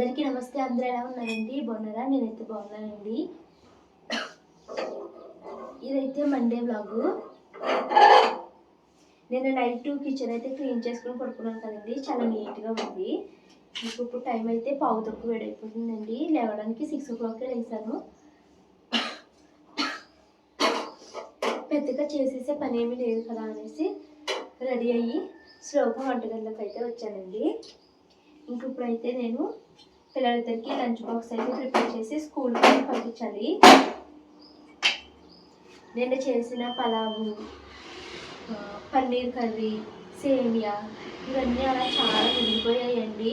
అందరికీ నమస్తే. అందరూ ఎలా ఉన్నారండి? బాగున్నారా? నేనైతే బాగున్నానండి. ఇదైతే మండే బ్లాగు నేను నైట్ కిచెన్ అయితే క్లీన్ చేసుకుని పడుకున్నాను కదండి. చాలా నీట్గా ఉంది. మీకు ఇప్పుడు టైం అయితే పావు తక్కువ వేడైపోతుందండి. లేవడానికి సిక్స్ ఓ క్లాక్కి లేసాను పెద్దగా చేసేసే పని ఏమీ లేదు కదా అనేసి రెడీ అయ్యి స్లోగా వంటగదిలోకి అయితే వచ్చానండి. ఇంక ఇప్పుడైతే నేను పిల్లలిద్దరికి లంచ్ బాక్స్ అయితే ప్రిపేర్ చేసి స్కూల్కి పంపించాలి నేను చేసిన పలావు పన్నీర్ కర్రీ సేమియా ఇవన్నీ అలా చాలా మిగిలిపోయాయండి.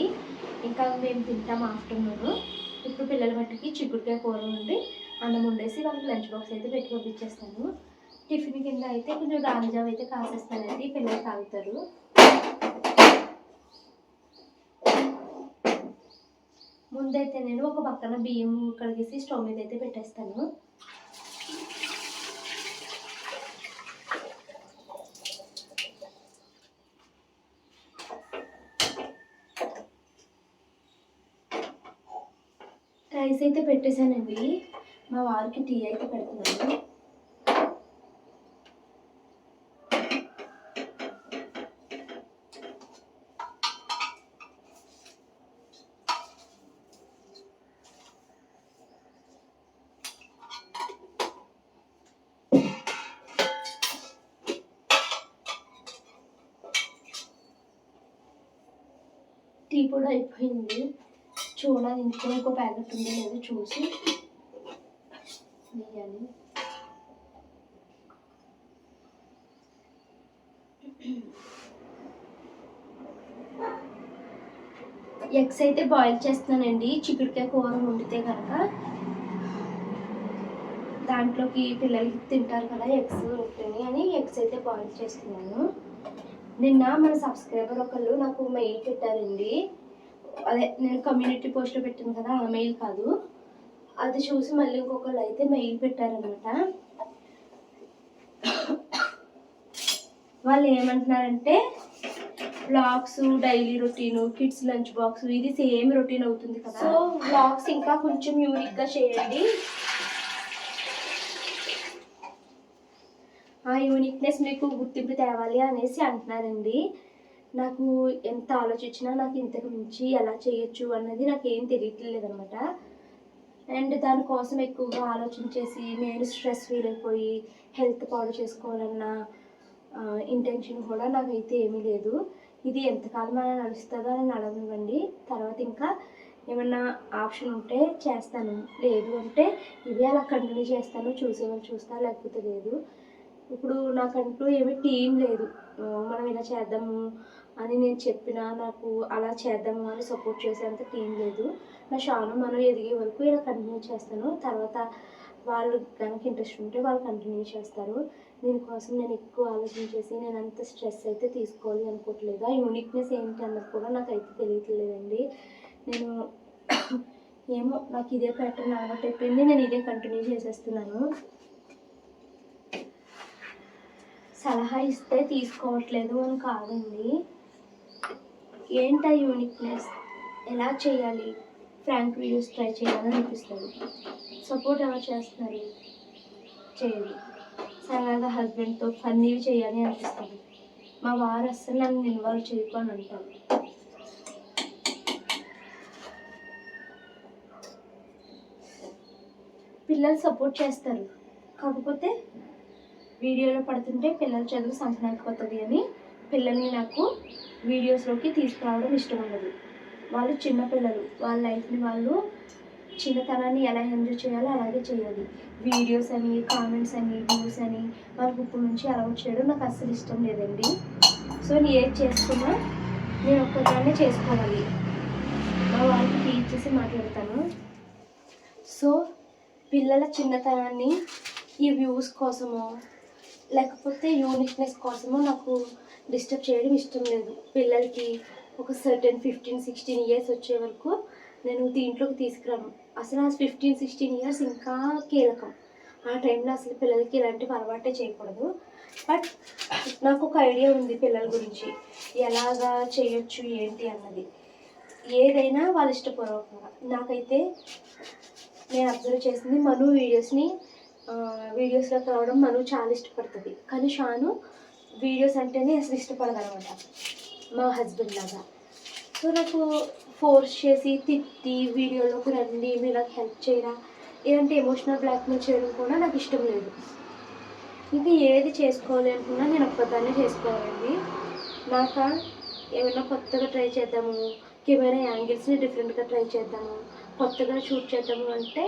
ఇంకా మేము తింటాం ఆఫ్టర్నూన్. ఇప్పుడు పిల్లల మట్టుకి చిక్కుడుకాయ కూర ఉండి అన్నం వండేసి వాళ్ళకి లంచ్ బాక్స్ అయితే పెట్టి పంపించేస్తాను. టిఫిన్ కింద అయితే కొంచెం రాగిజావ అయితే కాసేస్తానండి పిల్లలు తాగుతారు. అయితే నేను ఒక పక్కన బియ్యం కడిగేసి స్టవ్ మీద అయితే పెట్టేస్తాను. రైస్ అయితే పెట్టేశానండి. మా వారికి టీ అయితే పెడుతున్నాను టీ కూడా అయిపోయింది. చూడాలి ఇంట్లో ఇంకో ప్యాకెట్ ఉందో లేదో చూసి వేయాలి ఎగ్స్ అయితే బాయిల్ చేస్తున్నానండి. చిక్కుడుకాయ కూర వండితే కనుక దాంట్లోకి పిల్లలకి తింటారు కదా ఎగ్స్ రొట్టెని. అని ఎగ్స్ అయితే బాయిల్ చేస్తున్నాను. నిన్న మన సబ్స్క్రైబర్ ఒకళ్ళు నాకు మెయిల్ పెట్టారండి. అదే నేను కమ్యూనిటీ పోస్ట్లో పెట్టాను కదా ఆ మెయిల్ కాదు. అది చూసి మళ్ళీ ఇంకొకళ్ళు అయితే మెయిల్ పెట్టారనమాట వాళ్ళు ఏమంటున్నారంటే vlogs daily routine kids lunch box ఇది సేమ్ రొటీన్ అవుతుంది కదా. సో వ్లాగ్స్ ఇంకా కొంచెం యూనిక్గా చేయండి. ఆ యూనిక్నెస్ మీకు గుర్తింపు తేవాలి అనేసి అంటున్నారండి. నాకు ఎంత ఆలోచించినా నాకు ఇంతకు మించి ఎలా చేయొచ్చు అన్నది నాకు ఏం తెలియట్లేదు అనమాట అండ్ దానికోసం ఎక్కువగా ఆలోచన చేసి నేను స్ట్రెస్ ఫీల్ అయిపోయి హెల్త్ పాడు చేసుకోవాలన్న ఇంటెన్షన్ కూడా నాకైతే ఏమీ లేదు. ఇది ఎంతకాలం అలా నడుస్తుందో అని నడవనివ్వండి తర్వాత ఇంకా ఏమన్నా ఆప్షన్ ఉంటే చేస్తాను. లేదు అంటే ఇవి అలా కంటిన్యూ చేస్తాను. చూసేవాళ్ళు చూస్తా లేకపోతే లేదు. ఇప్పుడు నాకంటూ ఏమీ టీం లేదు. మనం ఇలా చేద్దాము అని నేను చెప్పినా నాకు అలా చేద్దాము అని సపోర్ట్ చేసేంత టీం లేదు. నా షాను మనం ఎదిగే వరకు ఇలా కంటిన్యూ చేస్తాను. తర్వాత వాళ్ళు కనుక ఇంట్రెస్ట్ ఉంటే వాళ్ళు కంటిన్యూ చేస్తారు. దీనికోసం నేను ఎక్కువ ఆలోచన చేసి నేను అంత స్ట్రెస్ అయితే తీసుకోవాలి అనుకోవట్లేదు? ఆ యూనిక్నెస్ ఏంటి అన్నది కూడా నాకు అయితే తెలియట్లేదండి. నేను ఏమో నాకు ఇదే ప్యాటర్న్ అలవాటు అయిపోయింది. నేను ఇదే కంటిన్యూ చేసేస్తున్నాను. సలహా ఇస్తే తీసుకోవట్లేదు అని కాదండి. ఏంటా యూనిక్నెస్ ఎలా చేయాలి? ఫ్రాంక్ వీడియోస్ ట్రై చేయాలని అనిపిస్తుంది. సపోర్ట్ ఎలా చేస్తున్నారు? చేయాలి సరదాగా హస్బెండ్తో ఫన్నీవి చేయాలి అనిపిస్తుంది. మా వారు అస్సలు నన్ను ఇన్వాల్వ్ చేయకు అని అంటారు. పిల్లలు సపోర్ట్ చేస్తారు. కాకపోతే వీడియోలో పడుతుంటే పిల్లల చదువు సంపనైపోతుంది అని పిల్లల్ని నాకు వీడియోస్లోకి తీసుకురావడం ఇష్టం ఉండదు వాళ్ళు చిన్నపిల్లలు వాళ్ళ లైఫ్ని వాళ్ళు చిన్నతనాన్ని ఎలా ఎంజాయ్ చేయాలో అలాగే చేయాలి. వీడియోస్ అని కామెంట్స్ అని వ్యూస్ అని వాళ్ళకి ఇప్పుడు నుంచి అలౌట్ చేయడం నాకు అస్సలు ఇష్టం లేదండి. సో నేను ఏది చేసుకున్నా నేను ఒక్కదాన్నే చేసుకోవాలి. మా వాళ్ళకి టీచ్ చేసి మాట్లాడతాను. సో పిల్లల చిన్నతనాన్ని ఈ వ్యూస్ కోసమో లేకపోతే యూనిక్నెస్ కోసమో నాకు డిస్టర్బ్ చేయడం ఇష్టం లేదు. పిల్లలకి ఒక సర్టెన్ ఫిఫ్టీన్ సిక్స్టీన్ ఇయర్స్ వచ్చే వరకు నేను దీంట్లోకి తీసుకురాను. అసలు ఆ ఫిఫ్టీన్ సిక్స్టీన్ ఇయర్స్ ఇంకా కీలకం. ఆ టైంలో అసలు పిల్లలకి ఇలాంటివి అలవాటే చేయకూడదు. బట్ నాకు ఒక ఐడియా ఉంది పిల్లల గురించి. ఎలాగా చేయొచ్చు ఏంటి అన్నది. ఏదైనా వాళ్ళ ఇష్టపూర్వకంగా. నాకైతే నేను అబ్జర్వ్ చేసింది మను వీడియోస్ని వీడియోస్లోకి రావడం మను చాలా ఇష్టపడుతుంది. కానీ షాను వీడియోస్ అంటేనే అసలు ఇష్టపడదు అనమాట మా హస్బెండ్ లాగా. సో నాకు ఫోర్స్ చేసి తిట్టి వీడియోలోకి రండి మీరు నాకు హెల్ప్ చేయరా ఇలాంటి ఎమోషనల్ బ్లాక్మెయిల్ చేయడం కూడా నాకు ఇష్టం లేదు. ఇంకా ఏది చేసుకోవాలి అనుకున్నా నేను ఒక్కదాన్నే చేసుకోవాలండి. నాకు ఏమైనా కొత్తగా ట్రై చేద్దాము కెమెరా యాంగిల్స్ని డిఫరెంట్గా ట్రై చేద్దాము కొత్తగా షూట్ చేద్దాము అంటే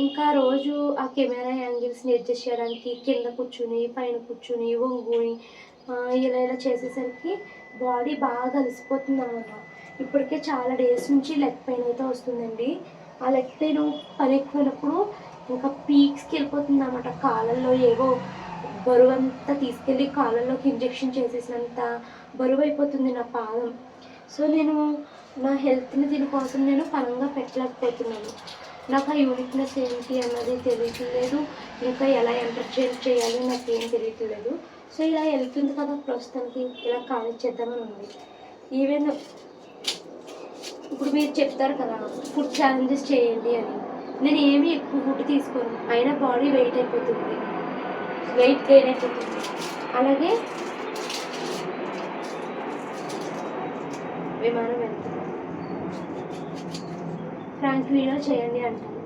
ఇంకా రోజు ఆ కెమెరా యాంగిల్స్ని అడ్జస్ట్ చేయడానికి కింద కూర్చుని పైన కూర్చుని వంగుని ఇలా ఇలా చేసేసరికి బాడీ బాగా అలసిపోతుంది అనమాట ఇప్పటికే చాలా డేస్ నుంచి లెగ్ పెయిన్ అయితే వస్తుందండి. ఆ లెగ్ పెయిన్ పని ఎక్కువైనప్పుడు ఇంకా పీక్స్కి వెళ్ళిపోతుంది అనమాట కాళ్ళల్లో ఏవో బరువు అంతా తీసుకెళ్ళి కాళ్ళల్లోకి ఇంజెక్షన్ చేసేసినంత బరువు అయిపోతుంది నా పాదం. సో నేను నా హెల్త్ని దీనికోసం నేను పనంగా పెట్టలేకపోతున్నాను. నాకు ఆ యూనిక్నెస్ ఏంటి అన్నది తెలియట్లేదు. ఇంకా ఎలా ఎంటర్టైన్ చేయాలి నాకు ఏం తెలియట్లేదు. సో ఇలా వెళ్తుంది కదా ప్రస్తుతానికి. ఇలా కానిచ్చేద్దామని ఉంది. ఈవెన్ ఇప్పుడు మీరు చెప్తారు కదా ఫుడ్ ఛాలెంజెస్ చేయండి అని. నేను ఏమీ ఎక్కువ ఫుడ్ తీసుకోను. అయినా బాడీ వెయిట్ అయిపోతుంది. వెయిట్ గెయిన్ అయిపోతుంది. అలాగే విమానం వెళ్తుంది. ఫ్రాంక్ వీడియో చేయండి అంటాను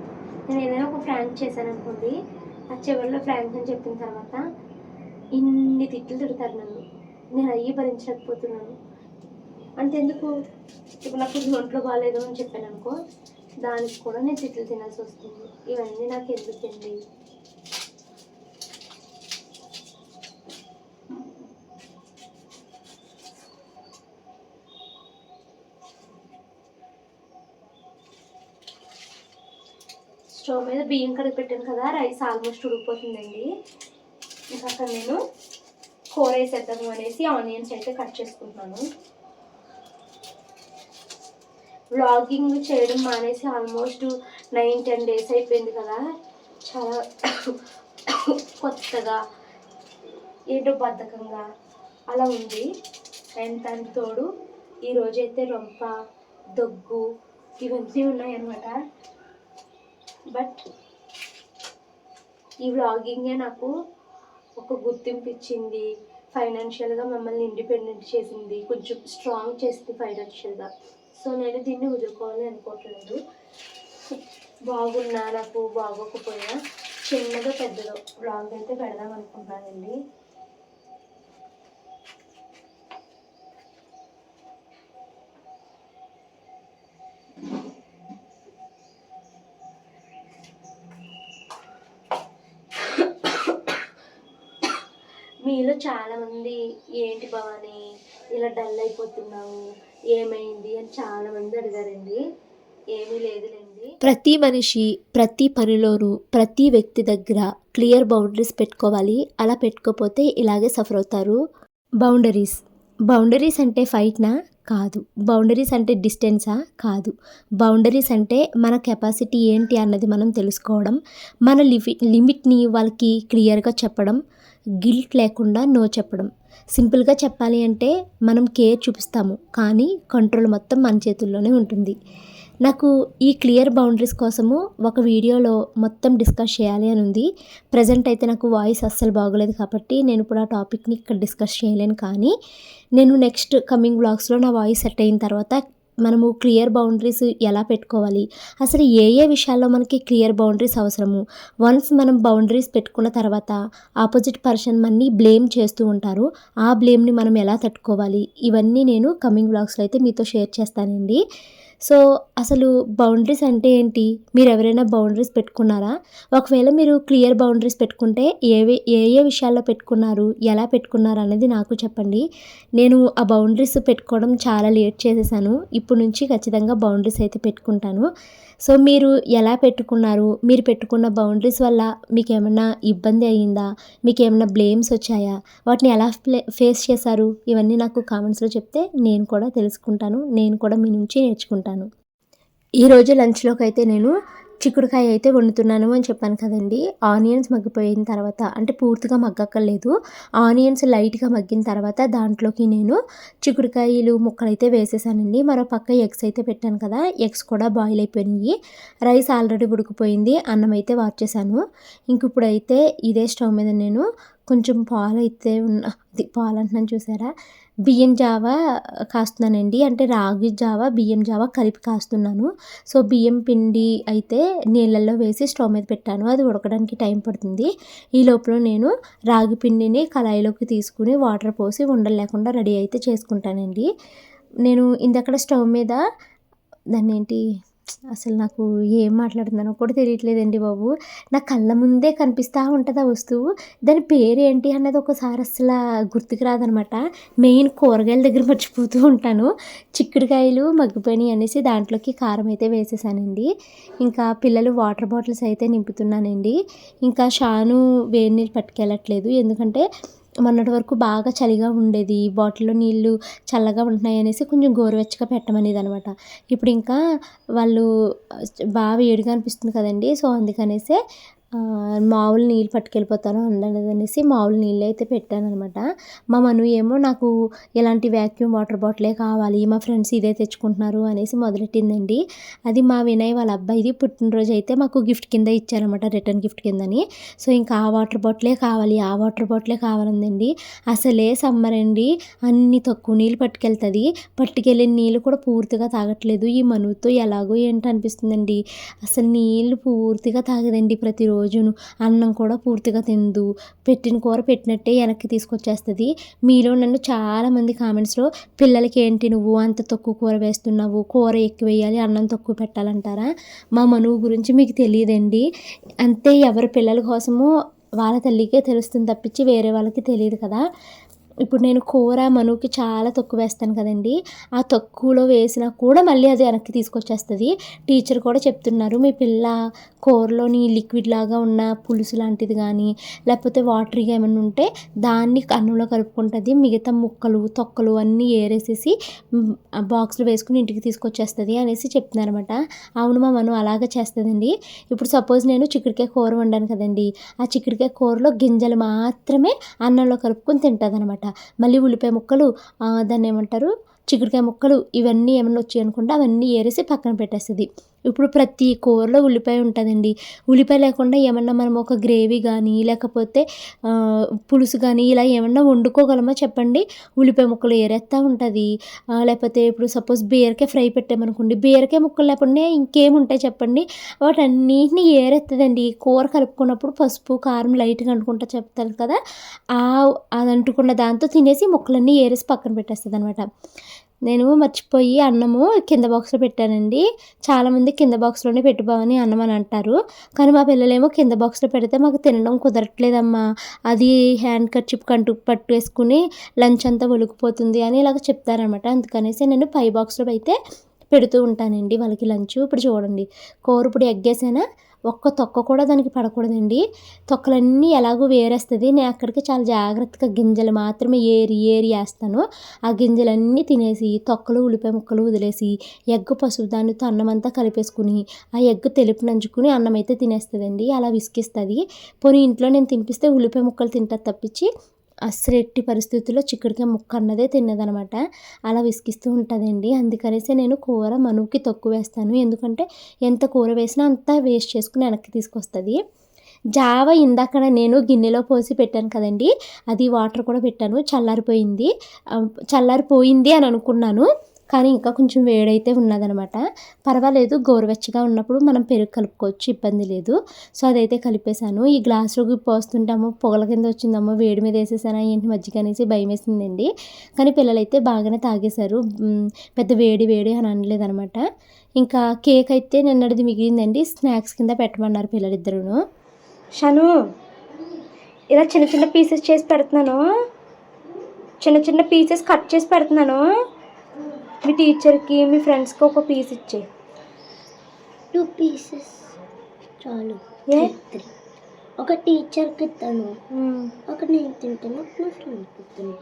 నేను ఏదైనా ఒక ఫ్రాంక్ చేశాను అనుకోండి ఆ చివరిలో ఫ్రాంక్ అని చెప్పిన తర్వాత ఇన్ని తిట్లు తిడతారు నన్ను. నేను అయ్యి భరించలేకపోతున్నాను. అంతెందుకు? ఇప్పుడు నాకు ఒంట్లో బాగాలేదు అని చెప్పాను అనుకో దానికి కూడా నేను తిట్లు తినాల్సి వస్తుంది. ఇవన్నీ నాకు ఎందుకండి? స్టవ్ మీద బియ్యం కడిగి పెట్టాను కదా రైస్ ఆల్మోస్ట్ ఉడికిపోతుందండి. ఇంకా అక్కడ నేను కూర వేసేద్దాము అనేసి ఆనియన్స్ అయితే కట్ చేసుకుంటున్నాను. వ్లాగింగ్ చేయడం మానేసి ఆల్మోస్ట్ నైన్ టెన్ డేస్ అయిపోయింది కదా. చాలా కొత్తగా ఏంటో బద్ధకంగా అలా ఉంది. అండ్ దానికి తోడు ఈరోజైతే రొంప దగ్గు ఇవన్నీ ఉన్నాయన్నమాట. బట్ ఈ వ్లాగింగే నాకు ఒక గుర్తింపు ఇచ్చింది ఫైనాన్షియల్గా మమ్మల్ని ఇండిపెండెంట్ చేసింది. కొంచెం స్ట్రాంగ్ చేసింది ఫైనాన్షియల్గా సో నేను దీన్ని వదులుకోవాలి అనుకోవట్లేదు బాగున్నా నాకు బాగోకపోయినా చిన్నదో పెద్దదో వ్లాగ్ అయితే పెడదాం అనుకుంటున్నానండి. మీలో చాలామంది ఏంటి భవాని ఇలా డల్ అయిపోతున్నావు ఏమైంది అని చాలామంది అడిగారండి. ఏమీ లేదులేండి. ప్రతి మనిషి ప్రతి పనిలోనూ ప్రతి వ్యక్తి దగ్గర క్లియర్ బౌండరీస్ పెట్టుకోవాలి. అలా పెట్టుకోపోతే ఇలాగే సఫర్ అవుతారు. బౌండరీస్. బౌండరీస్ అంటే ఫైట్నా? కాదు. బౌండరీస్ అంటే డిస్టెన్సా? కాదు. బౌండరీస్ అంటే మన కెపాసిటీ ఏంటి అన్నది మనం తెలుసుకోవడం మన లిమిట్ లిమిట్ని వాళ్ళకి క్లియర్గా చెప్పడం గిల్ట్ లేకుండా నో చెప్పడం. సింపుల్గా చెప్పాలి అంటే మనం కేర్ చూపిస్తాము కానీ కంట్రోల్ మొత్తం మన చేతుల్లోనే ఉంటుంది. నాకు ఈ క్లియర్ బౌండరీస్ కోసము ఒక వీడియోలో మొత్తం డిస్కస్ చేయాలి అని ఉంది. ప్రజెంట్ అయితే నాకు వాయిస్ అస్సలు బాగోలేదు కాబట్టి నేను ఇప్పుడు ఆ టాపిక్ని ఇక్కడ డిస్కస్ చేయలేను కానీ నేను నెక్స్ట్ కమింగ్ బ్లాగ్స్లో నా వాయిస్ సెట్ అయిన తర్వాత మనము క్లియర్ బౌండరీస్ ఎలా పెట్టుకోవాలి? అసలు ఏ ఏ విషయాల్లో మనకి క్లియర్ బౌండరీస్ అవసరము? వన్స్ మనం బౌండరీస్ పెట్టుకున్న తర్వాత ఆపోజిట్ పర్సన్ మనని బ్లేమ్ చేస్తూ ఉంటారు. ఆ బ్లేమ్ని మనం ఎలా తట్టుకోవాలి? ఇవన్నీ నేను కమింగ్ బ్లాగ్స్లో అయితే మీతో షేర్ చేస్తానండి. సో అసలు బౌండరీస్ అంటే ఏంటి? మీరు ఎవరైనా బౌండరీస్ పెట్టుకున్నారా? ఒకవేళ మీరు క్లియర్ బౌండరీస్ పెట్టుకుంటే ఏవి ఏ ఏ విషయాల్లో పెట్టుకున్నారు? ఎలా పెట్టుకున్నారు అనేది నాకు చెప్పండి. నేను ఆ బౌండరీస్ పెట్టుకోవడం చాలా లేట్ చేసేసాను. ఇప్పుడు నుంచి ఖచ్చితంగా బౌండరీస్ అయితే పెట్టుకుంటాను. సో మీరు ఎలా పెట్టుకున్నారు? మీరు పెట్టుకున్న బౌండరీస్ వల్ల మీకు ఏమైనా ఇబ్బంది అయ్యిందా? మీకు ఏమైనా బ్లేమ్స్ వచ్చాయా? వాటిని ఎలా ప్లే ఫేస్ చేశారు? ఇవన్నీ నాకు కామెంట్స్లో చెప్తే నేను కూడా తెలుసుకుంటాను. నేను కూడా మీ నుంచి నేర్చుకుంటాను. ఈరోజు లంచ్లోకి అయితే నేను చిక్కుడుకాయ అయితే వండుతున్నాను అని చెప్పాను కదండి. ఆనియన్స్ మగ్గిపోయిన తర్వాత అంటే పూర్తిగా మగ్గక్కర్లేదు. ఆనియన్స్ లైట్గా మగ్గిన తర్వాత దాంట్లోకి నేను చిక్కుడుకాయలు ముక్కలు అయితే వేసేసానండి. మరో పక్క ఎగ్స్ అయితే పెట్టాను కదా ఎగ్స్ కూడా బాయిల్ అయిపోయినాయి. రైస్ ఆల్రెడీ ఉడికిపోయింది అన్నం అయితే వార్చేసాను ఇంక ఇప్పుడైతే ఇదే స్టవ్ మీద నేను కొంచెం పాలు అయితే ఉన్న పాలు అంటున్నాను చూసారా? బియ్యం జావా కాస్తున్నానండి. అంటే రాగి జావా బియ్యం జావా కలిపి కాస్తున్నాను. సో బియ్యం పిండి అయితే నీళ్ళల్లో వేసి స్టవ్ మీద పెట్టాను. అది ఉడకడానికి టైం పడుతుంది. ఈ లోపల నేను రాగి పిండిని కళాయిలోకి తీసుకుని వాటర్ పోసి ఉండలు లేకుండా రెడీ అయితే చేసుకుంటానండి. నేను ఇందక్కడ స్టవ్ మీద దాన్ని ఏంటి అసలు నాకు ఏం మాట్లాడుతున్నానో కూడా తెలియట్లేదండి బాబు. నా కళ్ళ ముందే కనిపిస్తూ ఉంటుంది ఆ వస్తువు. దాని పేరు ఏంటి అన్నది ఒకసారి అసలు గుర్తుకు రాదనమాట. మెయిన్ కూరగాయల దగ్గర మర్చిపోతూ ఉంటాను. చిక్కుడుకాయలు మగ్గిపోయినాయి అనేసి దాంట్లోకి కారం అయితే వేసేసానండి. ఇంకా పిల్లలు వాటర్ బాటిల్స్ అయితే నింపుతున్నానండి. ఇంకా షాను వేడి నీళ్ళు పట్టుకెళ్ళట్లేదు. ఎందుకంటే మొన్నటి వరకు బాగా చలిగా ఉండేది. బాటిల్లో నీళ్ళు చల్లగా ఉంటున్నాయి అనేసి కొంచెం గోరువెచ్చగా పెట్టమనేది అనమాట ఇప్పుడు ఇంకా వాళ్ళు బాగా వేడిగా అనిపిస్తుంది కదండి. సో అందుకనేసే మామూలు నీళ్ళు పట్టుకెళ్ళిపోతాను అందలేదు అనేసి మామూలు నీళ్ళు అయితే పెట్టాను అనమాట మా మను ఏమో నాకు ఇలాంటి వ్యాక్యూమ్ వాటర్ బాటిలే కావాలి మా ఫ్రెండ్స్ ఇదే తెచ్చుకుంటున్నారు అనేసి మొదలెట్టిందండి. అది మా వినయ్ వాళ్ళ అబ్బాయిది పుట్టినరోజు అయితే మాకు గిఫ్ట్ కింద ఇచ్చారనమాట రిటర్న్ గిఫ్ట్ కిందని. సో ఇంకా ఆ వాటర్ బాటిలే కావాలి ఆ వాటర్ బాటిలే కావాలందండి. అసలే సమ్మర్ అండి అన్ని తక్కువ నీళ్ళు పట్టుకెళ్తుంది. పట్టుకెళ్ళిన నీళ్ళు కూడా పూర్తిగా తాగట్లేదు. ఈ మనుతో ఎలాగో ఏంటనిపిస్తుందండి అసలు నీళ్ళు పూర్తిగా తాగదండి ప్రతిరోజు. రోజును అన్నం కూడా పూర్తిగా తిందు. పెట్టిన కూర పెట్టినట్టే వెనక్కి తీసుకొచ్చేస్తుంది. మీలో నన్ను చాలామంది కామెంట్స్లో పిల్లలకి ఏంటి నువ్వు అంత తక్కువ కూర వేస్తున్నావు? కూర ఎక్కువ వేయాలి అన్నం తక్కువ పెట్టాలంటారా? మా మనువు గురించి మీకు తెలియదండి. అంతే ఎవరి పిల్లల కోసమో వాళ్ళ తల్లికే తెలుస్తుంది తప్పించి వేరే వాళ్ళకి తెలియదు కదా. ఇప్పుడు నేను కూర మనుకి చాలా తక్కువ వేస్తాను కదండి. ఆ తక్కువలో వేసినా కూడా మళ్ళీ అది వెనక్కి తీసుకొచ్చేస్తుంది. టీచర్ కూడా చెప్తున్నారు మీ పిల్ల కూరలోని లిక్విడ్ లాగా ఉన్న పులుసు లాంటిది కానీ లేకపోతే వాటరీగా ఏమైనా ఉంటే దాన్ని అన్నంలో కలుపుకుంటుంది. మిగతా ముక్కలు తొక్కలు అన్నీ ఏరేసేసి బాక్స్లో వేసుకుని ఇంటికి తీసుకొచ్చేస్తుంది అనేసి చెప్తున్నారు అనమాట అవును మా మనం అలాగే చేస్తుందండి. ఇప్పుడు సపోజ్ నేను చిక్కుడుకాయ కూర వండాను కదండి. ఆ చిక్కుడుకాయ కూరలో గింజలు మాత్రమే అన్నంలో కలుపుకొని తింటుంది అనమాట మళ్ళీ ఉల్లిపాయ ముక్కలు దాన్ని ఏమంటారు? చిక్కుడుకాయ ముక్కలు ఇవన్నీ ఏమైనా వచ్చాయి అనుకుంటే అవన్నీ ఏరేసి పక్కన పెట్టేస్తుంది. ఇప్పుడు ప్రతి కూరలో ఉల్లిపాయ ఉంటుందండి. ఉల్లిపాయ లేకుండా ఏమన్నా మనం ఒక గ్రేవీ కానీ లేకపోతే పులుసు కానీ ఇలా ఏమన్నా వండుకోగలమా చెప్పండి? ఉల్లిపాయ ముక్కలు ఏరేస్తూ ఉంటుంది. లేకపోతే ఇప్పుడు సపోజ్ బీరకాయ ఫ్రై పెట్టామనుకోండి బీరకాయ ముక్కలు లేకుండా ఇంకేముంటాయి చెప్పండి? వాటన్నిటిని ఏరేస్తుందండి కూర కలుపుకున్నప్పుడు పసుపు కారం లైట్గా అంటుకుంటా చెప్తాను కదా? ఆ అది అంటుకున్న దాంతో తినేసి ముక్కలన్నీ ఏరేసి పక్కన పెట్టేస్తుంది అనమాట నేను మర్చిపోయి అన్నము కింద బాక్స్లో పెట్టానండి. చాలామంది కింద బాక్స్లోనే పెట్టుకోవని అన్నం అని అంటారు. కానీ మా పిల్లలేమో కింద బాక్స్లో పెడితే మాకు తినడం కుదరట్లేదమ్మా. అది హ్యాండ్ కర్చిప్ కంటు పట్టు వేసుకుని లంచ్ అంతా ఒలికిపోతుంది అని ఇలాగ చెప్తారనమాట అందుకనేసి నేను పై బాక్స్లో అయితే పెడుతూ ఉంటానండి వాళ్ళకి లంచ్ ఇప్పుడు చూడండి. కూర ఇప్పుడు ఎగ్గేసానా? ఒక్క తొక్క కూడా దానికి పడకూడదండి. తొక్కలన్నీ ఎలాగో వేరేస్తుంది. నేను అక్కడికి చాలా జాగ్రత్తగా గింజలు మాత్రమే ఏరి ఏరి వేస్తాను. ఆ గింజలన్నీ తినేసి తొక్కలు ఉల్లిపాయ ముక్కలు వదిలేసి ఎగ్ పసుపు దానితో అన్నం అంతా కలిపేసుకుని ఆ ఎగ్ తెలుపు నంచుకుని అన్నం అయితే తినేస్తుందండి. అలా విసికిస్తుంది పోనీ ఇంట్లో నేను తినిపిస్తే ఉల్లిపాయ ముక్కలు తింటుంది తప్పించి అస్సలు ఎట్టి పరిస్థితుల్లో చిక్కుడుకాయ ముక్క అన్నదే తిన్నదనమాట. అలా విసిగిస్తూ ఉంటుందండి. అందుకనేసి నేను కూర మనువుకి తక్కువ వేస్తాను. ఎందుకంటే ఎంత కూర వేసినా అంతా వేస్ట్ చేసుకుని వెనక్కి తీసుకొస్తుంది. జావ ఇందాక నేను గిన్నెలో పోసి పెట్టాను కదండి. అది వాటర్ కూడా పెట్టాను. చల్లారిపోయింది. చల్లారిపోయింది అని అనుకున్నాను. కానీ ఇంకా కొంచెం వేడైతే ఉన్నదనమాట. పర్వాలేదు గోరువెచ్చగా ఉన్నప్పుడు మనం పెరుగు కలుపుకోవచ్చు ఇబ్బంది లేదు. సో అదైతే కలిపేశాను. ఈ గ్లాసులోకి పోస్తుంటాము పొగల కింద వచ్చిందమ్మో వేడి మీద వేసేసానా ఏంటి మజ్జిగ అనేసి భయం వేసిందండి కానీ పిల్లలైతే బాగానే తాగేశారు. పెద్ద వేడి వేడి అని అనలేదనమాట. ఇంకా కేక్ అయితే నిన్నటిది మిగిలిందండి స్నాక్స్ కింద పెట్టమన్నారు పిల్లలిద్దరూను. షను ఇలా చిన్న చిన్న పీసెస్ చేసి పెడుతున్నాను. చిన్న చిన్న పీసెస్ కట్ చేసి పెడుతున్నాను. మీ టీచర్కి మీ ఫ్రెండ్స్కి ఒక పీస్ ఇచ్చే టూ పీసెస్ చాలు. ఏ? త్రీ ఒక టీచర్కి ఇస్తాను ఒక నేను తింటాను ఒక నా ఫ్రెండ్కి ఇస్తాను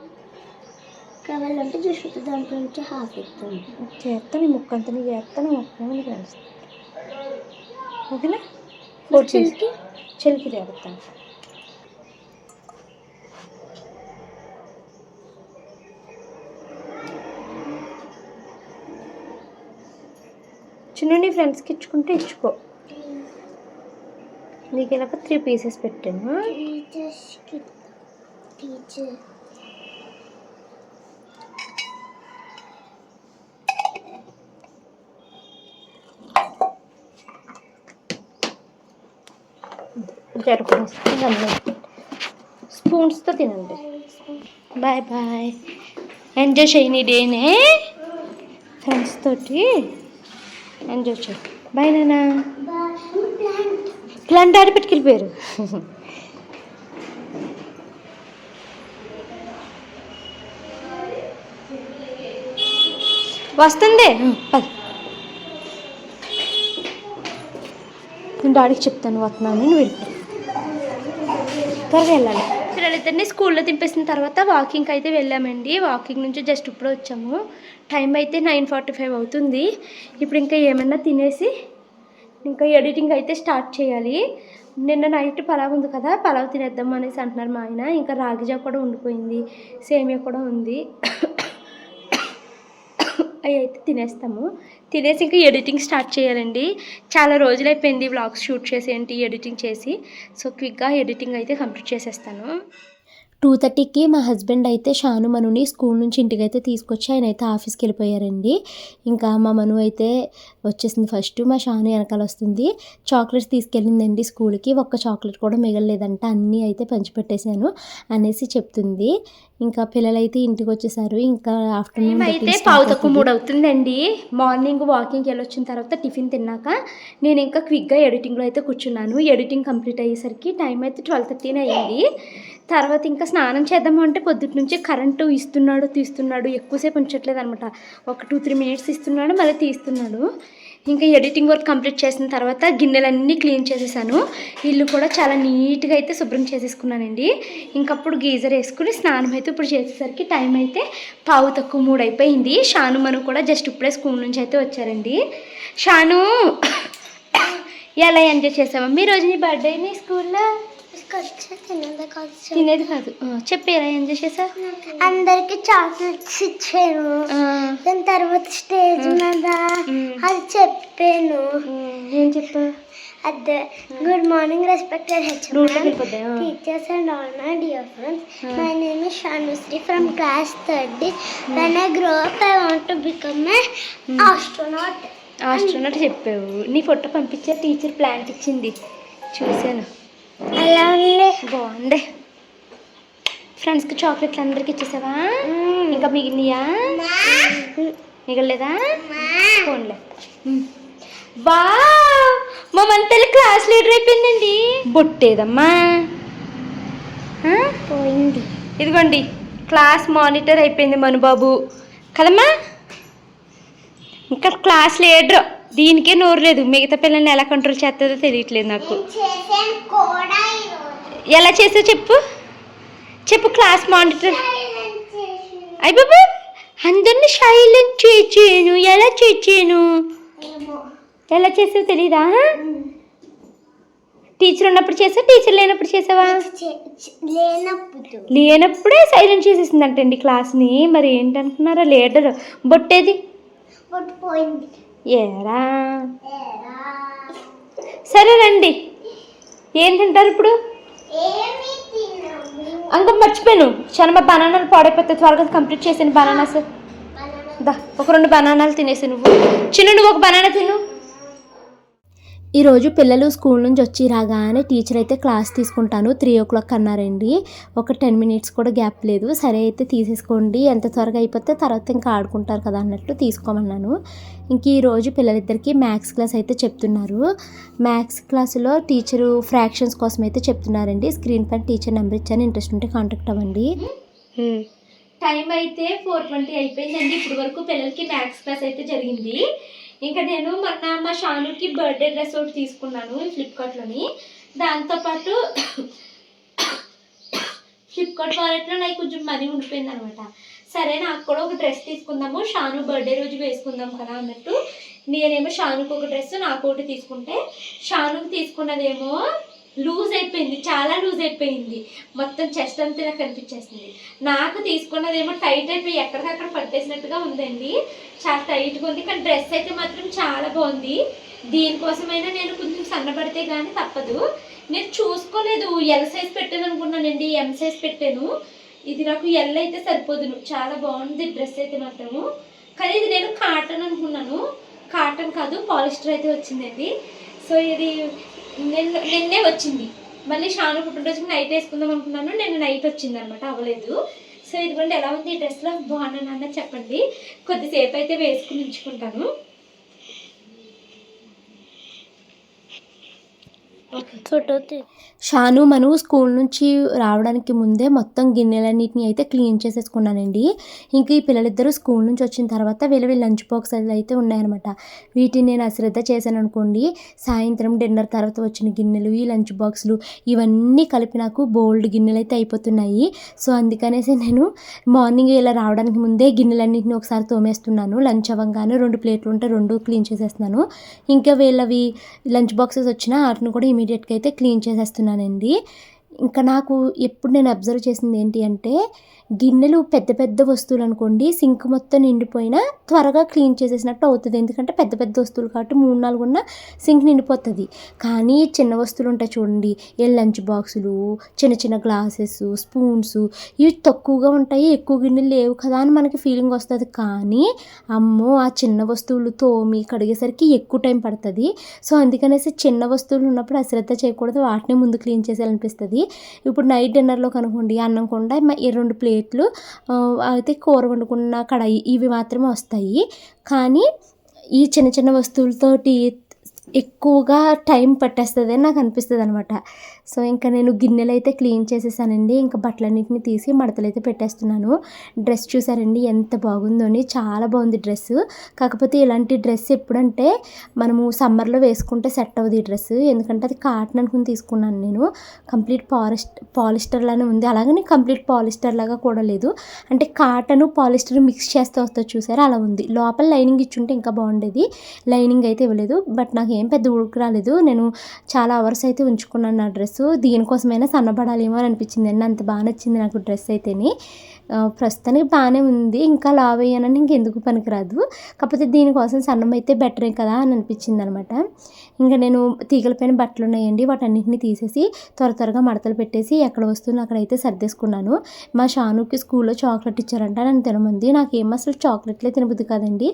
కావాలంటే జస్ట్ దాంట్లో నుంచి హాఫ్ ఇస్తాను చేస్తాను ముక్క అంతా నీకు చేస్తాను ముక్క నీకు ఫ్రెండ్స్ ఓకేనా? ఫోర్టీన్ చెల్లికి? చెల్లికి చిన్న నీ ఫ్రెండ్స్కి ఇచ్చుకుంటే ఇచ్చుకో. నీకు ఇలాగ త్రీ పీసెస్ పెట్టాను. జరుపుకొని స్పూన్స్తో తినండి. బాయ్ బాయ్ ఎంజాయ్ చేయి నీ డేనే ఫ్రెండ్స్ తోటి. ఎంజాయ్ చేయి బాయ్ నాన్న. ప్లాంట్ ఆడి పెట్టుకెళ్ళిపోయారు. వస్తుంది. పద. నేను డాడీకి చెప్తాను వస్తున్నాను. నేను వెళ్ళిపో. త్వరగా వెళ్ళాలి. వాళ్ళిద్దరిని స్కూల్లో దింపేసిన తర్వాత వాకింగ్కి అయితే వెళ్ళామండి. వాకింగ్ నుంచి జస్ట్ ఇప్పుడు వచ్చాము. టైం అయితే నైన్ ఫార్టీ ఫైవ్ అవుతుంది. ఇప్పుడు ఇంకా ఏమన్నా తినేసి ఇంకా ఎడిటింగ్ అయితే స్టార్ట్ చేయాలి. నిన్న నైట్ పలావ్ ఉంది కదా పలావ్ తినేద్దాం అనేసి అంటున్నారు మా ఆయన. ఇంకా రాగిజా కూడా ఉండిపోయింది. సేమియా కూడా ఉంది. అవి అయితే తినేస్తాము. తినేసి ఇంకా ఎడిటింగ్ స్టార్ట్ చేయాలండి. చాలా రోజులు అయిపోయింది వ్లాగ్స్ షూట్ చేసి ఏంటి ఎడిటింగ్ చేసి. సో క్విక్గా ఎడిటింగ్ అయితే కంప్లీట్ చేసేస్తాను. టూ థర్టీకి మా హస్బెండ్ అయితే షాను మనుని స్కూల్ నుంచి ఇంటికి అయితే తీసుకొచ్చి ఆయన అయితే ఆఫీస్కి వెళ్ళిపోయారండి. ఇంకా మా మను అయితే వచ్చేసింది ఫస్ట్. మా షాను వెనకాల వస్తుంది. చాక్లెట్స్ తీసుకెళ్ళిందండి స్కూల్కి. ఒక్క చాక్లెట్ కూడా మిగలలేదంట. అన్నీ అయితే పంచిపెట్టేశాను అనేసి చెప్తుంది. ఇంకా పిల్లలైతే ఇంటికి వచ్చేసారు ఇంకా ఆఫ్టర్నూన్ అయితే పావు తక్కువ మూడు అవుతుందండి మార్నింగ్ వాకింగ్కి వెళ్ళొచ్చిన తర్వాత టిఫిన్ తిన్నాక నేను ఇంకా క్విక్గా ఎడిటింగ్లో అయితే కూర్చున్నాను. ఎడిటింగ్ కంప్లీట్ అయ్యేసరికి టైం అయితే ట్వెల్వ్ థర్టీన్ అయ్యింది తర్వాత ఇంకా స్నానం చేద్దాము అంటే పొద్దుటి నుంచి కరెంటు ఇస్తున్నాడు తీస్తున్నాడు ఎక్కువసేపు ఉంచట్లేదు అనమాట ఒక టూ త్రీ మినిట్స్ ఇస్తున్నాడు మళ్ళీ తీస్తున్నాడు. ఇంకా ఎడిటింగ్ వర్క్ కంప్లీట్ చేసిన తర్వాత గిన్నెలన్నీ క్లీన్ చేసేసాను. ఇల్లు కూడా చాలా నీట్గా అయితే శుభ్రం చేసేసుకున్నానండి. ఇంకప్పుడు గీజర్ వేసుకుని స్నానం అయితే ఇప్పుడు చేసేసరికి టైం అయితే పావు తక్కువ మూడు అయిపోయింది. షాను మను కూడా జస్ట్ ఇప్పుడే స్కూల్ నుంచి అయితే వచ్చారండి. షాను ఎలా ఎంజాయ్ చేసావా? మీ రోజు నీ బర్త్డేని స్కూల్లో? తినేది కాదు. ఆ, చెప్పు ఎలా ఎంజాయ్ చేసా అందరికి చాక్లెట్స్ ఇచ్చాను. దాని తర్వాత స్టేజ్ మీద. అది చెప్పాను. ఏం చెప్పు? అదే good morning respected HM Teachers and all my dear friends, my name is Shanusri from class 30. When I grow up, I want to become an astronaut. Astronaut చెప్పావు. నీ ఫోటో పంపించే టీచర్ ప్లాంట్ ఇచ్చింది. చూశాను. అలా ఉంది బాగుంది ఫ్రెండ్స్కి చాక్లెట్లు అందరికి ఇచ్చేసావా? ఇంకా మిగిలినయా? మిగలలేదా ఫోన్లే వా మా. మంతలి క్లాస్ లీడర్ అయిపోయిందండి. బొట్టేదమ్మా? పోయింది. ఇదిగోండి క్లాస్ మానిటర్ అయిపోయింది మనుబాబు. కదమ్మా. ఇంకా క్లాస్ లీడర్. దీనికే నోరు లేదు. మిగతా పిల్లల్ని ఎలా కంట్రోల్ చేస్తుందో తెలియట్లేదు నాకు. ఎలా చేసావు చెప్పు? చెప్పు క్లాస్ మానిటర్ అయ్య బాబు అందరిని సైలెంట్ చేసాను. ఎలా చేసాను? ఎలా చేసావు తెలీదా? టీచర్ ఉన్నప్పుడు చేసావా? టీచర్ లేనప్పుడు చేసావా? లేనప్పుడు. సైలెంట్ చేసేసిందంటండి క్లాస్ని మరి ఏంటనుకున్నారా? లీడర్ బొట్టేది. బొట్టు పోయింది. ఏరా? సరే రండి. ఏం తింటారు ఇప్పుడు? అంక మర్చిపోయాను. చాలా బనానాలు పాడైపోతాయి త్వరగా కంప్లీట్ చేసాను బనానాస్. దా ఒక రెండు బనానాలు తినేసి నువ్వు. చిన్న నువ్వు ఒక బనానా తిను. ఈరోజు పిల్లలు స్కూల్ నుంచి వచ్చి రాగానే టీచర్ అయితే క్లాస్ తీసుకుంటాను. త్రీ ఓ క్లాక్ అన్నారండి ఒక టెన్ మినిట్స్ కూడా గ్యాప్ లేదు. సరే అయితే తీసేసుకోండి. ఎంత త్వరగా అయిపోతే తర్వాత ఇంకా ఆడుకుంటారు కదా అన్నట్టు తీసుకోమన్నాను. ఇంక ఈరోజు పిల్లలిద్దరికీ మ్యాథ్స్ క్లాస్ అయితే చెప్తున్నారు. మ్యాథ్స్ క్లాసులో టీచరు ఫ్రాక్షన్స్ కోసం అయితే చెప్తున్నారండి. స్క్రీన్ పైన టీచర్ నెంబర్ ఇచ్చాను. ఇంట్రెస్ట్ ఉంటే కాంటాక్ట్ అవ్వండి. టైం అయితే ఫోర్ ట్వంటీ అయిపోయిందండి. ఇప్పుడు వరకు పిల్లలకి మ్యాథ్స్ క్లాస్ అయితే జరిగింది. ఇంకా నేను మొన్న మా షానుకి బర్త్డే డ్రెస్ ఒకటి తీసుకున్నాను ఫ్లిప్కార్ట్లోని. దాంతోపాటు ఫ్లిప్కార్ట్ వాలెట్లో నాకు కొంచెం మనీ ఉండిపోయింది అనమాట సరే నాకు కూడా ఒక డ్రెస్ తీసుకుందాము. షాను బర్త్డే రోజు వేసుకుందాం కదా అన్నట్టు. నేనేమో షానుకు ఒక డ్రెస్ నాకు ఒకటి తీసుకుంటే. షానుకు తీసుకున్నదేమో లూజ్ అయిపోయింది చాలా లూజ్ అయిపోయింది. మొత్తం చెస్ట్ అంతా కనిపించేస్తుంది నాకు తీసుకున్నదేమో టైట్ అయిపోయి ఎక్కడికక్కడ పట్టేసినట్టుగా ఉందండి. చాలా టైట్గా ఉంది కానీ డ్రెస్ అయితే మాత్రం చాలా బాగుంది. దీనికోసమైనా నేను కొంచెం సన్నబడితే కానీ తప్పదు. నేను చూసుకోలేదు ఎల్ సైజ్ పెట్టాను అనుకున్నానండి ఎం సైజ్ పెట్టాను. ఇది నాకు ఎల్ అయితే సరిపోదు చాలా బాగుంది డ్రెస్ అయితే మాత్రము. కానీ ఇది నేను కాటన్ అనుకున్నాను. కాటన్ కాదు పాలిస్టర్ అయితే వచ్చిందండి. సో ఇది నిన్న నిన్నే వచ్చింది. మళ్ళీ షాను పుట్టినరోజుకి నైట్ వేసుకుందాం అనుకున్నాను. నేను నైట్ వచ్చింది అనమాట అవ్వలేదు. సో ఇదిగోండి ఎలా ఉంది ఈ డ్రెస్లో బాగున్నాను అన్న చెప్పండి. కొద్దిసేపు అయితే వేసుకుని ఉంచుకుంటాను. షాను మను స్కూల్ నుంచి రావడానికి ముందే మొత్తం గిన్నెలన్నిటిని అయితే క్లీన్ చేసేసుకున్నానండి. ఇంక ఈ పిల్లలిద్దరూ స్కూల్ నుంచి వచ్చిన తర్వాత వీళ్ళవి వీళ్ళ లంచ్ బాక్స్ అయితే ఉన్నాయన్నమాట. వీటిని నేను అశ్రద్ధ చేశాను అనుకోండి సాయంత్రం డిన్నర్ తర్వాత వచ్చిన గిన్నెలు ఈ లంచ్ బాక్సులు ఇవన్నీ కలిపి నాకు బోల్డ్ గిన్నెలు అయితే అయిపోతున్నాయి. సో అందుకనేసి నేను మార్నింగ్ ఇలా రావడానికి ముందే గిన్నెలన్నింటిని ఒకసారి తోమేస్తున్నాను. లంచ్ అవ్వగానే రెండు ప్లేట్లు ఉంటే రెండు క్లీన్ చేసేస్తున్నాను. ఇంకా వీళ్ళవి లంచ్ బాక్సెస్ వచ్చినా వాటిని కూడా ఇమీడియట్గా అయితే క్లీన్ చేసేస్తున్నానండి. ఇంకా నాకు ఎప్పుడు నేను అబ్జర్వ్ చేసింది ఏంటి అంటే గిన్నెలు పెద్ద పెద్ద వస్తువులు అనుకోండి సింక్ మొత్తం నిండిపోయినా త్వరగా క్లీన్ చేసేసినట్టు అవుతుంది. ఎందుకంటే పెద్ద పెద్ద వస్తువులు కాబట్టి మూడు నాలుగు ఉన్న సింక్ నిండిపోతుంది. కానీ చిన్న వస్తువులు ఉంటాయి చూడండి ఏ లంచ్ బాక్సులు చిన్న చిన్న గ్లాసెస్ స్పూన్స్ ఇవి తక్కువగా ఉంటాయి ఎక్కువ గిన్నెలు లేవు కదా అని మనకి ఫీలింగ్ వస్తుంది. కానీ అమ్మో ఆ చిన్న వస్తువులు తోమి కడిగేసరికి ఎక్కువ టైం పడుతుంది. సో అందుకనేసి చిన్న వస్తువులు ఉన్నప్పుడు అశ్రద్ధ చేయకూడదు వాటిని ముందు క్లీన్ చేసేయాలనిపిస్తుంది. ఇప్పుడు నైట్ డిన్నర్లో కనుకోండి అన్నం కుండా ఈ రెండు ప్లేట్లు అయితే కూర వండుకున్న కడాయి ఇవి మాత్రమే వస్తాయి. కానీ ఈ చిన్న చిన్న వస్తువులతోటి ఎక్కువగా టైం పట్టేస్తుంది అని నాకు అనిపిస్తుంది అనమాట సో ఇంకా నేను గిన్నెలు అయితే క్లీన్ చేసేసానండి. ఇంకా బట్టలన్నింటిని తీసి మడతలు అయితే పెట్టేస్తున్నాను. డ్రెస్ చూసారండి ఎంత బాగుందో అని చాలా బాగుంది డ్రెస్. కాకపోతే ఇలాంటి డ్రెస్ ఎప్పుడంటే మనము సమ్మర్లో వేసుకుంటే సెట్ అవ్వదు ఈ డ్రెస్. ఎందుకంటే అది కాటన్ అనుకుని తీసుకున్నాను నేను. కంప్లీట్ పాలిస్ట్ పాలిస్టర్ లానే ఉంది. అలాగని కంప్లీట్ పాలిస్టర్ లాగా కూడా లేదు. అంటే కాటన్ పాలిస్టర్ మిక్స్ చేస్తే వస్తుంది చూసారా? అలా ఉంది. లోపల లైనింగ్ ఇచ్చుంటే ఇంకా బాగుండేది. లైనింగ్ అయితే ఇవ్వలేదు. బట్ నాకు ఏం పెద్ద ఉడుకు రాలేదు. నేను చాలా అవర్స్ అయితే ఉంచుకున్నాను నా డ్రెస్. దీనికోసమైనా సన్నపడాలేమో అని అనిపించింది అండి అంత బాగా నచ్చింది నాకు డ్రెస్ అయితేని. ప్రస్తుతానికి బాగానే ఉంది. ఇంకా లావ్ అయ్యానని ఇంకెందుకు పనికిరాదు. కాకపోతే దీనికోసం సన్నం అయితే బెటరే కదా అని అనిపించింది అనమాట ఇంకా నేను తీగల పైన బట్టలు ఉన్నాయండి. వాటన్నిటిని తీసేసి త్వర త్వరగా మడతలు పెట్టేసి ఎక్కడ వస్తువులు అక్కడైతే సర్దేసుకున్నాను. మా షానుకి స్కూల్లో చాక్లెట్ ఇచ్చారంట. నన్ను తినమంది. నాకేం అసలు చాక్లెట్లే తినబుద్ది కాదండి.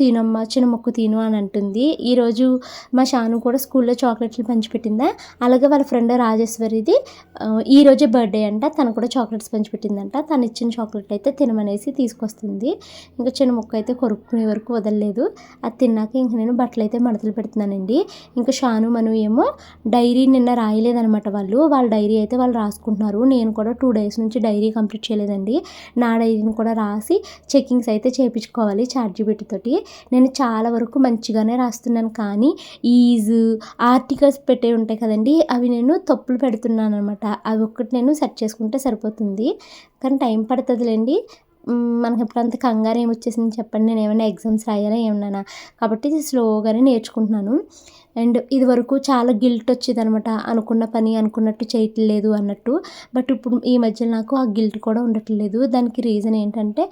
తినమ్మా చిన్న మొక్కు తిను అని అంటుంది. ఈరోజు మా షాను కూడా స్కూల్లో చాక్లెట్లు పంచిపెట్టిందా? అలాగే వాళ్ళ ఫ్రెండ్ రాజేశ్వరిది ఈరోజే ఈ రోజే బర్త్డే అంట. తను కూడా చాక్లెట్స్ పంచిపెట్టిందంట. తను ఇచ్చిన చాక్లెట్ అయితే తినమనేసి తీసుకొస్తుంది. ఇంకా చిన్న ముక్క అయితే కొరుక్కునే వరకు వదలలేదు. అది తిన్నాక ఇంక నేను బట్టలు అయితే మడతలు పెడుతున్నానండి. ఇంకా షాను మను ఏమో డైరీ నిన్న రాయలేదనమాట వాళ్ళు. వాళ్ళ డైరీ అయితే వాళ్ళు రాసుకుంటున్నారు. నేను కూడా టూ డేస్ నుంచి డైరీ కంప్లీట్ చేయలేదండి. నా డైరీని కూడా రాసి చెకింగ్స్ అయితే చేయించుకోవాలి చార్జీబెట్టి తోటి. నేను చాలా వరకు మంచిగానే రాస్తున్నాను. కానీ ఈజ్ ఆర్టికల్స్ పెట్టే ఉంటాయి కదండి అవి నేను తప్పులు పెడుతున్నాను అనమాట అవి ఒక్కటి నేను సెట్ చేసుకుంటే సరిపోతుంది. కానీ టైం పడుతుందిలేండి. మనకి ఇప్పుడు అంత కంగారు ఏమి వచ్చేసింది చెప్పండి. నేను ఏమైనా ఎగ్జామ్స్ రాయాలా ఏమన్నా కాబట్టి స్లోగానే నేర్చుకుంటున్నాను. అండ్ ఇది వరకు చాలా గిల్ట్ వచ్చేది అనమాట అనుకున్న పని అనుకున్నట్టు చేయట్లేదు అన్నట్టు. బట్ ఇప్పుడు ఈ మధ్య నాకు ఆ గిల్ట్ కూడా ఉండట్లేదు. దానికి రీజన్ ఏంటంటే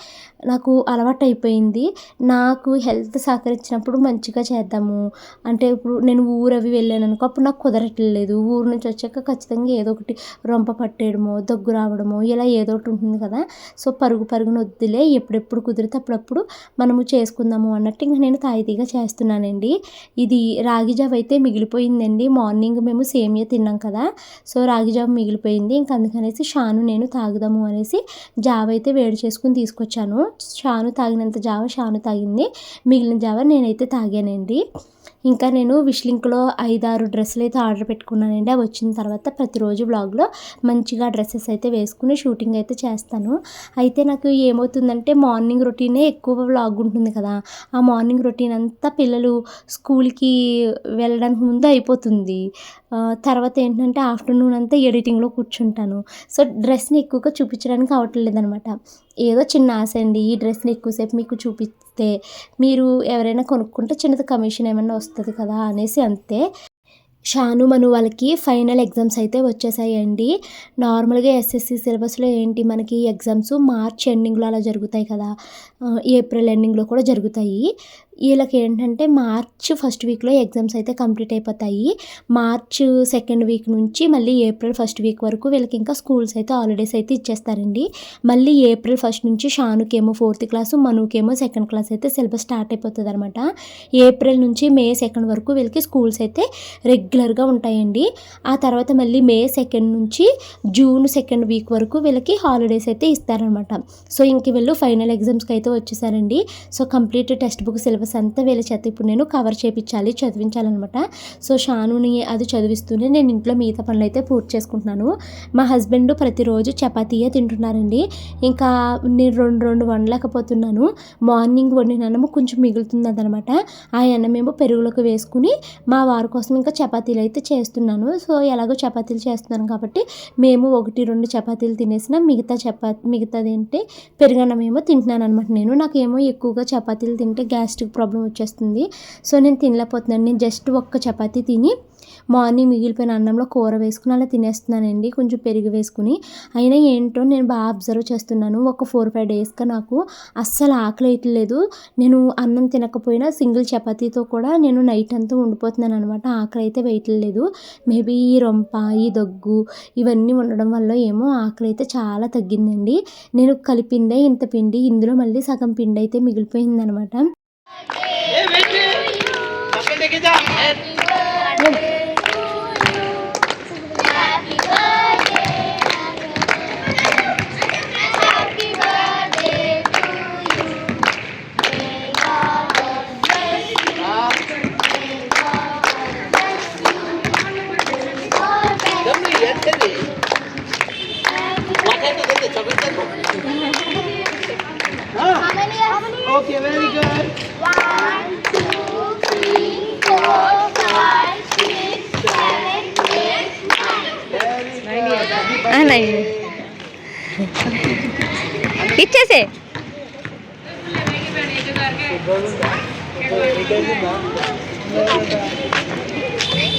నాకు అలవాటు అయిపోయింది నాకు హెల్త్ సహకరించినప్పుడు మంచిగా చేద్దాము. అంటే ఇప్పుడు నేను ఊరు అవి వెళ్ళాను అనుకో అప్పుడు నాకు కుదరట్లేదు. ఊరు నుంచి వచ్చాక ఖచ్చితంగా ఏదో ఒకటి రొంప పట్టేయడమో దగ్గు రావడమో ఇలా ఏదో ఒకటి ఉంటుంది కదా. సో పరుగు పరుగున వద్దులే. ఎప్పుడెప్పుడు కుదిరితే అప్పుడప్పుడు మనము చేసుకుందాము అన్నట్టు ఇంకా నేను తాయితీగా చేస్తున్నానండి. ఇది రాగి జావ అయితే మిగిలిపోయిందండి. మార్నింగ్ మేము సేమియా తిన్నాం కదా. సో రాగి జావ మిగిలిపోయింది. ఇంకా అందుకనేసి షాను నేను తాగుదాము అనేసి జావ అయితే వేడి చేసుకుని తీసుకొచ్చాను. షాను తాగినంత జావ షాను తాగింది. మిగిలిన జావ నేనైతే తాగానండి. ఇంకా నేను విష్లింక్లో ఐదారు డ్రెస్సులు అయితే ఆర్డర్ పెట్టుకున్నానండి. అవి వచ్చిన తర్వాత ప్రతిరోజు బ్లాగ్లో మంచిగా డ్రెస్సెస్ అయితే వేసుకుని షూటింగ్ అయితే చేస్తాను. అయితే నాకు ఏమవుతుందంటే మార్నింగ్ రొటీనే ఎక్కువ వ్లాగ్ ఉంటుంది కదా. ఆ మార్నింగ్ రొటీన్ అంతా పిల్లలు స్కూల్కి వెళ్ళడానికి ముందు అయిపోతుంది. తర్వాత ఏంటంటే ఆఫ్టర్నూన్ అంతా ఎడిటింగ్లో కూర్చుంటాను. సో డ్రెస్ని ఎక్కువగా చూపించడానికి అవట్లేదు అనమాట. ఏదో చిన్న ఆశ అండి. ఈ డ్రెస్ని ఎక్కువసేపు మీకు చూపిస్తే మీరు ఎవరైనా కొనుక్కుంటే చిన్నది కమిషన్ ఏమైనా వస్తుంది కదా అనేసి అంతే. షాను మను వాళ్ళకి ఫైనల్ ఎగ్జామ్స్ అయితే వచ్చేసాయండి. నార్మల్గా ఎస్ఎస్సి సిలబస్లో ఏంటి మనకి ఎగ్జామ్స్ మార్చ్ ఎండింగ్లో అలా జరుగుతాయి కదా. ఏప్రిల్ ఎండింగ్లో కూడా జరుగుతాయి. వీళ్ళకి ఏంటంటే మార్చ్ ఫస్ట్ వీక్లో ఎగ్జామ్స్ అయితే కంప్లీట్ అయిపోతాయి. మార్చ్ సెకండ్ వీక్ నుంచి మళ్ళీ ఏప్రిల్ ఫస్ట్ వీక్ వరకు వీళ్ళకి ఇంకా స్కూల్స్ అయితే హాలిడేస్ అయితే ఇచ్చేస్తారండి. మళ్ళీ ఏప్రిల్ ఫస్ట్ నుంచి షానుకేమో ఫోర్త్ క్లాసు మనుకేమో సెకండ్ క్లాస్ అయితే సిలబస్ స్టార్ట్ అయిపోతుంది అనమాట ఏప్రిల్ నుంచి మే సెకండ్ వరకు వీళ్ళకి స్కూల్స్ అయితే రెగ్యులర్గా ఉంటాయండి. ఆ తర్వాత మళ్ళీ మే సెకండ్ నుంచి జూన్ సెకండ్ వీక్ వరకు వీళ్ళకి హాలిడేస్ అయితే ఇస్తారనమాట సో ఇంక వీళ్ళు ఫైనల్ ఎగ్జామ్స్కి అయితే వచ్చేసారండి. So complete text book syllabus అంతా వీళ్ళ చేత ఇప్పుడు నేను కవర్ చేయించాలి చదివించాలన్నమాట. సో షానుని అది చదివిస్తూనే నేను ఇంట్లో మిగతా పనులు అయితే పూర్తి చేసుకుంటున్నాను. మా హస్బెండ్ ప్రతిరోజు చపాతీయే తింటున్నారండి. ఇంకా నేను రెండు రెండు వండలేకపోతున్నాను. మార్నింగ్ వండిన అన్నము కొంచెం మిగులుతుంది అనమాట ఆ అన్నమేమో పెరుగులోకి వేసుకుని మా వారి కోసం ఇంకా చపాతీలు అయితే చేస్తున్నాను. సో ఎలాగో చపాతీలు చేస్తున్నాను కాబట్టి మేము ఒకటి రెండు చపాతీలు తినేసిన మిగతా చపాతీ మిగతాది ఏంటి పెరుగన్నం ఏమో తింటున్నాను అనమాట నేను. నాకేమో ఎక్కువగా చపాతీలు తింటే గ్యాస్ట్రిక్ ప్రాబ్లం వచ్చేస్తుంది. సో నేను తినలేకపోతున్నాను. నేను జస్ట్ ఒక్క చపాతీ తిని మార్నింగ్ మిగిలిపోయిన అన్నంలో కూర వేసుకుని అలా తినేస్తున్నానండి. కొంచెం పెరుగు వేసుకుని. అయినా ఏంటో నేను బాగా అబ్జర్వ్ చేస్తున్నాను. ఒక ఫోర్ ఫైవ్ డేస్గా నాకు అస్సలు ఆకలి వేయట్లేదు నేను అన్నం తినకపోయినా సింగిల్ చపాతీతో కూడా నేను నైట్ అంతా ఉండిపోతున్నాను అనమాట ఆకలి అయితే వేయట్లేదు. మేబీ ఈ రొంప ఈ దగ్గు ఇవన్నీ ఉండడం వల్ల ఏమో ఆకలి అయితే చాలా తగ్గిందండి. నేను కలిపిందే ఇంత పిండి. ఇందులో మళ్ళీ సగం పిండి అయితే మిగిలిపోయిందనమాట देखे जा। ఇచ్చేసే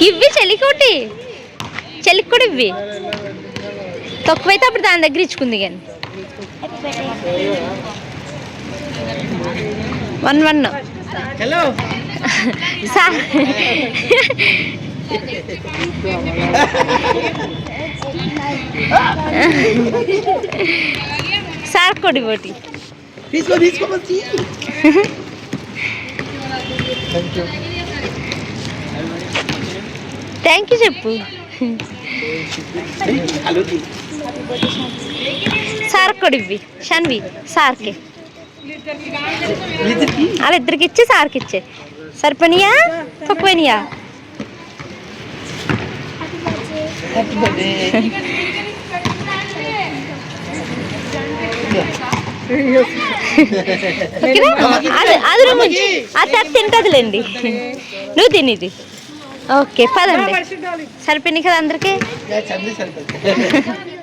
ఇవ్వి చెల్లికోటి చెల్లికి కూడా ఇవ్వి. తక్కువైతే అప్పుడు దాని దగ్గర ఇచ్చుకుంది కానీ. One one. Hello. సా సార్ కొడి తీసుకో తీసుకో మంచి. థ్యాంక్ యూ చెప్పు. సార్ కొడివ్వి షన్వి సార్కి. ఇద్దరికి? వాళ్ళిద్దరికి ఇచ్చి సార్కి ఇచ్చే. సరిపోనియా? తక్కువనియా హ్యాపీ బర్త్డే ఓకేనా అది ఉంచు. అది అది తింటదిలేండి నువ్వు తినిది ఓకే పదండి. సరిపోయినాయి కదా అందరికీ?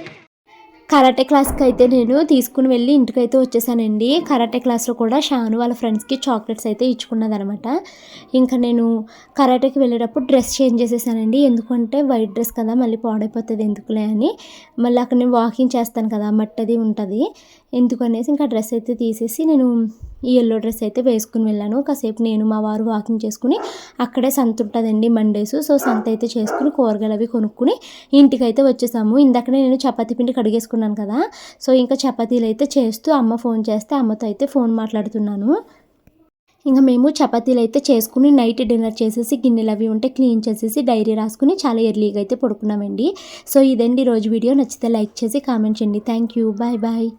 కరాటే క్లాస్కి అయితే నేను తీసుకుని వెళ్ళి ఇంటికైతే వచ్చేసానండి. కరాటే క్లాస్లో కూడా షాను వాళ్ళ ఫ్రెండ్స్కి చాక్లెట్స్ అయితే ఇచ్చుకున్నదనమాట ఇంకా నేను కరాటేకి వెళ్ళేటప్పుడు డ్రెస్ చేంజ్ చేసేసానండి. ఎందుకంటే వైట్ డ్రెస్ కదా మళ్ళీ పాడైపోతుంది ఎందుకులే అని. మళ్ళీ అక్కడ నేను వాకింగ్ చేస్తాను కదా మట్టది ఉంటుంది. ఎందుకనేసి ఇంకా డ్రెస్ అయితే తీసేసి నేను ఈ ఎల్లో డ్రెస్ అయితే వేసుకుని వెళ్ళాను. కాసేపు నేను మా వారు వాకింగ్ చేసుకుని అక్కడే సంత ఉంటుందండి మండేస్ సో సంత అయితే చేసుకుని కూరగాయలు అవి కొనుక్కుని ఇంటికి అయితే వచ్చేసాము. ఇందాకనే నేను చపాతీ పిండి కడిగేసుకున్నాను కదా సో ఇంకా చపాతీలు అయితే చేస్తూ అమ్మ ఫోన్ చేస్తే అమ్మతో అయితే ఫోన్ మాట్లాడుతున్నాను. ఇంకా మేము చపాతీలు అయితే చేసుకుని నైట్ డిన్నర్ చేసేసి గిన్నెలు అవి ఉంటే క్లీన్ చేసేసి డైరీ రాసుకుని చాలా ఎర్లీగా అయితే పడుకున్నామండి. సో ఇదండి రోజు వీడియో. నచ్చితే లైక్ చేసి కామెంట్ చేయండి. Thank you bye bye